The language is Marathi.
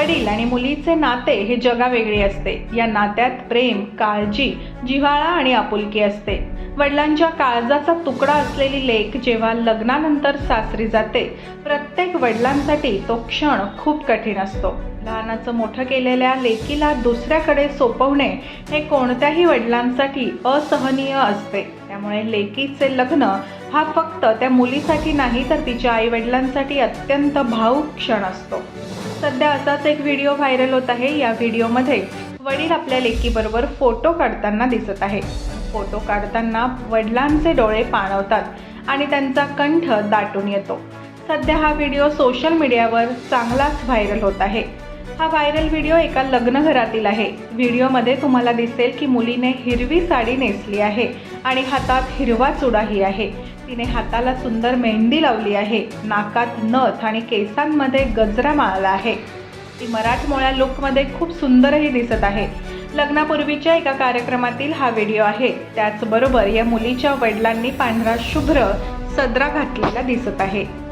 वडील आणि मुलीचे नाते हे जगावेगळे असते. या नात्यात प्रेम काळजी जिव्हाळा आणि आपुलकी असते. वडिलांच्या काळजाचा तुकडा असलेली लेख जेव्हा लग्नानंतर सासरी जाते प्रत्येक वडिलांसाठी तो क्षण खूप कठीण असतो. लहानाचं मोठं केलेल्या लेकीला दुसऱ्याकडे सोपवणे हे कोणत्याही वडिलांसाठी असहनीय असते. त्यामुळे लेकीचे लग्न हा फक्त त्या मुलीसाठी नाही तर तिच्या आई वडिलांसाठी अत्यंत भावूक क्षण असतो. सध्या असाच एक व्हिडिओ व्हायरल होत आहे. या व्हिडिओमध्ये वडील आपल्या लेकीबरोबर फोटो काढताना दिसत आहे. फोटो काढताना वडिलांचे डोळे पाणवतात आणि त्यांचा कंठ दाटून येतो. सध्या हा व्हिडिओ सोशल मीडियावर चांगलाच व्हायरल होत आहे. हा व्हायरल व्हिडिओ एका लग्नघरातील आहे. व्हिडिओमध्ये तुम्हाला दिसेल की मुलीने हिरवी साडी नेसली आहे आणि हातात हिरवा चुडाही आहे. तिने हाताला सुंदर मेहंदी लावली आहे. नाकात नथ आणि केसांमध्ये गजरा माळला आहे. ती मराठमोळ्या लुकमध्ये खूप सुंदरही दिसत आहे. लग्नापूर्वीच्या एका कार्यक्रमातील हा व्हिडिओ आहे. त्याचबरोबर या मुलीच्या वडिलांनी पांढरा शुभ्र सदरा घातलेला दिसत आहे.